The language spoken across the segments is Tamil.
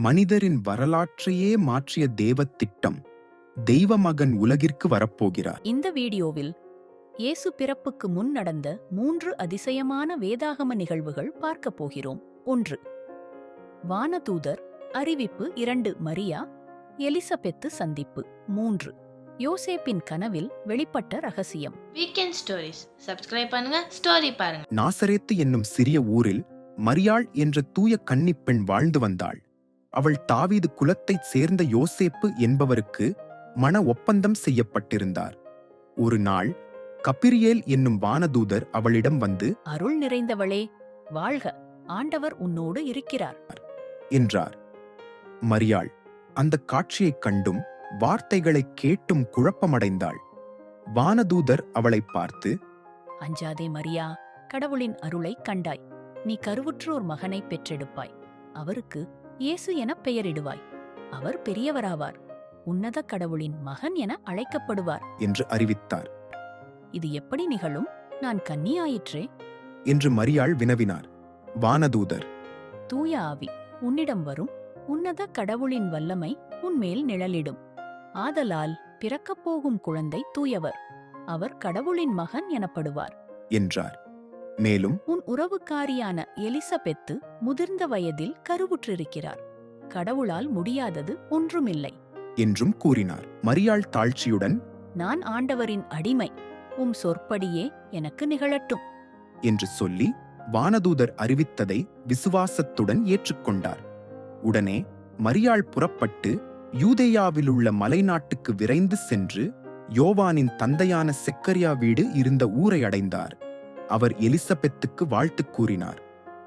மனிதரின் வரலாற்றையே மாற்றிய தேவத் திட்டம் தெய்வ மகன் உலகிற்கு வரப்போகிறார். இந்த வீடியோவில் இயேசு பிறப்புக்கு முன் நடந்த மூன்று அதிசயமான வேதாகம நிகழ்வுகள் பார்க்கப் போகிறோம். ஒன்று வானதூதர் அறிவிப்பு இரண்டு மரியா எலிசபெத்து சந்திப்பு. மூன்று யோசேப்பின் கனவில் வெளிப்பட்ட ரகசியம். வீக்கெண்ட் ஸ்டோரிஸ் சப்ஸ்கிரைப் பண்ணுங்க ஸ்டோரி பாருங்க. நாசரேத்து என்னும் சிறிய ஊரில் மரியாள் என்ற தூய கன்னிப் பெண் வாழ்ந்து வந்தாள். அவள் தாவீது குலத்தைச் சேர்ந்த யோசேப்பு என்பவருக்கு மன ஒப்பந்தம் செய்யப்பட்டிருந்தார். ஒரு நாள் கபிரியேல் என்னும் வானதூதர் அவளிடம் வந்து அருள் நிறைந்தவளே வாழ்க ஆண்டவர் உன்னோடு இருக்கிறார். என்றார். மரியாள் அந்த காட்சியைக் கண்டும் வார்த்தைகளைக் கேட்டும் குழப்பமடைந்தாள். வானதூதர் அவளைப் பார்த்து அஞ்சாதே மரியா கடவுளின் அருளைக் கண்டாய். நீ கருவுற்றோர் மகனை பெற்றெடுப்பாய். அவருக்கு இயேசு எனப் பெயரிடுவாய். அவர் பெரியவராவார். உன்னத கடவுளின் மகன் என அழைக்கப்படுவார். என்று அறிவித்தார். இது எப்படி நிகழும்? நான் கன்னியாயிற்றே. என்று மரியாள் வினவினார். வானதூதர். தூய ஆவி உன்னிடம் வரும். உன்னத கடவுளின் வல்லமை உன்மேல் நிழலிடும். ஆதலால் பிறக்கப் போகும் குழந்தை தூயவர். அவர் கடவுளின் மகன் எனப்படுவார். என்றார். மேலும் உன் உறவுக்காரியான எலிசபெத்து முதிர்ந்த வயதில் கருவுற்றிருக்கிறார். கடவுளால் முடியாதது ஒன்றுமில்லை. என்றும் கூறினார். மரியாள் தாழ்ச்சியுடன் நான் ஆண்டவரின் அடிமை. உம் சொற்படியே எனக்கு நிகழட்டும். என்று சொல்லி வானதூதர் அறிவித்ததை விசுவாசத்துடன் ஏற்றுக்கொண்டார். உடனே மரியாள் புறப்பட்டு யூதேயாவிலுள்ள மலைநாட்டுக்கு விரைந்து சென்று யோவானின் தந்தையான செக்கரியா வீடு இருந்த ஊரை அடைந்தார். அவர் எலிசபெத்துக்கு வாழ்த்து கூறினார்.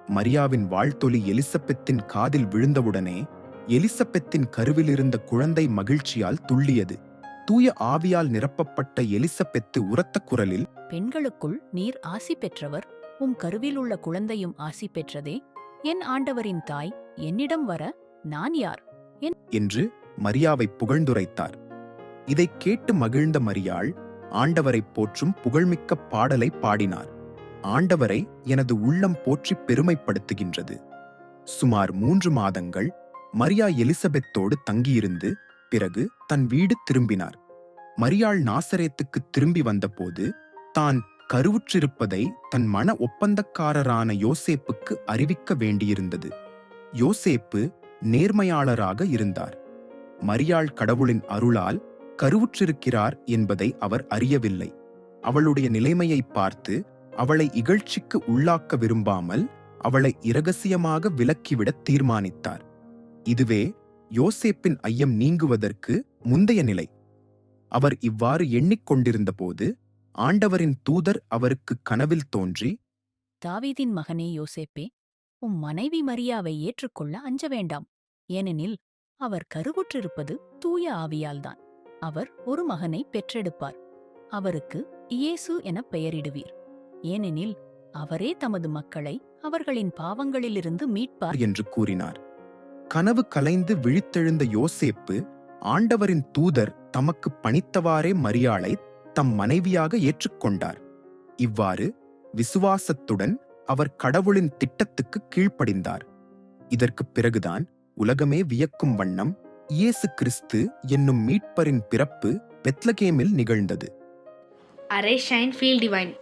மரியாவின் வாழ்த்தொலி எலிசபெத்தின் காதில் விழுந்தவுடனே எலிசபெத்தின் கருவிலிருந்த குழந்தை மகிழ்ச்சியால் துள்ளியது. தூய ஆவியால் நிரப்பப்பட்ட எலிசபெத்து உரத்த குரலில் பெண்களுக்குள் நீர் ஆசி பெற்றவர் உம் கருவில் உள்ள குழந்தையும் ஆசி பெற்றதே. என் ஆண்டவரின் தாய் என்னிடம் வர நான் யார்? என்று மரியாவை புகழ்ந்துரைத்தார். இதைக் கேட்டு மகிழ்ந்த மரியாள் ஆண்டவரைப் போற்றும் புகழ்மிக்க பாடலை பாடினார். ஆண்டவரை எனது உள்ளம் போற்றிப் பெருமைப்படுத்துகின்றது. சுமார் மூன்று மாதங்கள் மரியா எலிசபெத்தோடு தங்கியிருந்து பிறகு தன் வீடு திரும்பினார். மரியாள் நாசரேத்துக்கு திரும்பி வந்தபோது தான் கருவுற்றிருப்பதை தன் மன ஒப்பந்தக்காரரான யோசேப்புக்கு அறிவிக்க வேண்டியிருந்தது. யோசேப்பு நேர்மையாளராக இருந்தார். மரியாள் கடவுளின் அருளால் கருவுற்றிருக்கிறார் என்பதை அவர் அறியவில்லை. அவளுடைய நிலைமையைப் பார்த்து அவளை இகழ்ச்சிக்கு உள்ளாக்க விரும்பாமல் அவளை இரகசியமாக விலக்கிவிடத் தீர்மானித்தார். இதுவே யோசேப்பின் ஐயம் நீங்குவதற்கு முந்தைய நிலை. அவர் இவ்வாறு எண்ணிக்கொண்டிருந்தபோது ஆண்டவரின் தூதர் அவருக்கு கனவில் தோன்றி தாவீதின் மகனே யோசேப்பே உம் மனைவி மரியாவை ஏற்றுக்கொள்ள அஞ்ச வேண்டாம். ஏனெனில் அவர் கருவுற்றிருப்பது தூய ஆவியால்தான். அவர் ஒரு மகனை பெற்றெடுப்பார். அவருக்கு இயேசு எனப் பெயரிடுவீர். ஏனெனில் அவரே தமது மக்களை அவர்களின் பாவங்களிலிருந்து மீட்பார். என்று கூறினார். கனவு கலைந்து விழித்தெழுந்த யோசேப்பு ஆண்டவரின் தூதர் தமக்கு பணித்தவாறே மரியாளை தம் மனைவியாக ஏற்றுக்கொண்டார். இவ்வாறு விசுவாசத்துடன் அவர் கடவுளின் திட்டத்துக்கு கீழ்ப்படிந்தார். இதற்குப் பிறகுதான் உலகமே வியக்கும் வண்ணம் இயேசு கிறிஸ்து என்னும் மீட்பரின் பிறப்பு பெத்லகேமில் நிகழ்ந்தது. Arise shine feel divine